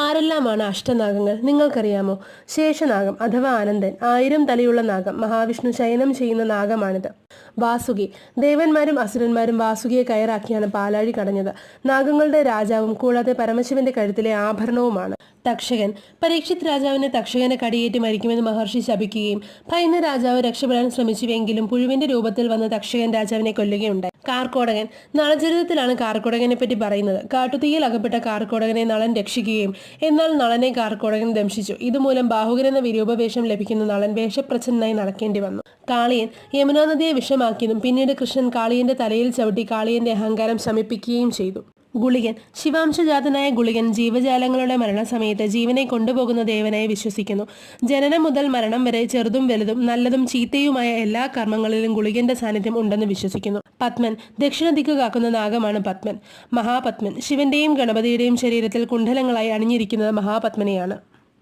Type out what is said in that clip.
ആരെല്ലാമാണ് അഷ്ടനാഗങ്ങൾ? നിങ്ങൾക്കറിയാമോ? ശേഷനാഗം അഥവാ ആനന്ദൻ ആയിരം തലയുള്ള നാഗം മഹാവിഷ്ണു ശയനം ചെയ്യുന്ന നാഗമാണിത്. വാസുകി ദേവന്മാരും അസുരന്മാരും വാസുകിയെ കയറാക്കിയാണ് പാലാഴി കടഞ്ഞത്. നാഗങ്ങളുടെ രാജാവും കൂടാതെ പരമശിവന്റെ കഴുത്തിലെ ആഭരണവുമാണ്. തക്ഷകൻ. പരീക്ഷിത് രാജാവിന് തക്ഷകനെ കടിയേറ്റ് മരിക്കുമെന്ന് മഹർഷി ശപിക്കുകയും ഭയന്ന രാജാവ് രക്ഷപ്പെടാൻ ശ്രമിച്ചുവെങ്കിലും പുഴുവിന്റെ രൂപത്തിൽ വന്ന തക്ഷകൻ രാജാവിനെ കൊല്ലുകയുണ്ടായി. കാർക്കോടകൻ. നളചരിതത്തിലാണ് കാർക്കോടകനെ പറ്റി പറയുന്നത്. കാട്ടുതീയിൽ അകപ്പെട്ട കാർക്കോടകനെ നളൻ രക്ഷിക്കുകയും എന്നാൽ നളനെ കാർക്കോടകൻ ദംശിച്ചു. ഇതുമൂലം ബാഹുകൻ എന്ന വിരൂപവേഷം ലഭിക്കുന്ന നളൻ വേഷപ്രച്ഛന്നായി നടക്കേണ്ടി വന്നു. കാളിയൻ. യമുനാ നദിയെ വിഷമാക്കിയതും പിന്നീട് കൃഷ്ണൻ കാളിയന്റെ തലയിൽ ചവിട്ടി കാളിയന്റെ അഹങ്കാരം ശമിപ്പിക്കുകയും ചെയ്തു. ഗുളികൻ. ശിവാംശജാതനായ ഗുളികൻ ജീവജാലങ്ങളുടെ മരണസമയത്ത് ജീവനെ കൊണ്ടുപോകുന്ന ദേവനായി വിശ്വസിക്കുന്നു. ജനനം മുതൽ മരണം വരെ ചെറുതും വലുതും നല്ലതും ചീത്തയുമായ എല്ലാ കർമ്മങ്ങളിലും ഗുളികന്റെ സാന്നിധ്യം ഉണ്ടെന്ന് വിശ്വസിക്കുന്നു. പത്മൻ. ദക്ഷിണ ദിക്ക് കാക്കുന്ന നാഗമാണ് പത്മൻ. മഹാപത്മൻ. ശിവന്റെയും ഗണപതിയുടെയും ശരീരത്തിൽ കുണ്ഡലങ്ങളായി അണിഞ്ഞിരിക്കുന്നത് മഹാപത്മനെയാണ്.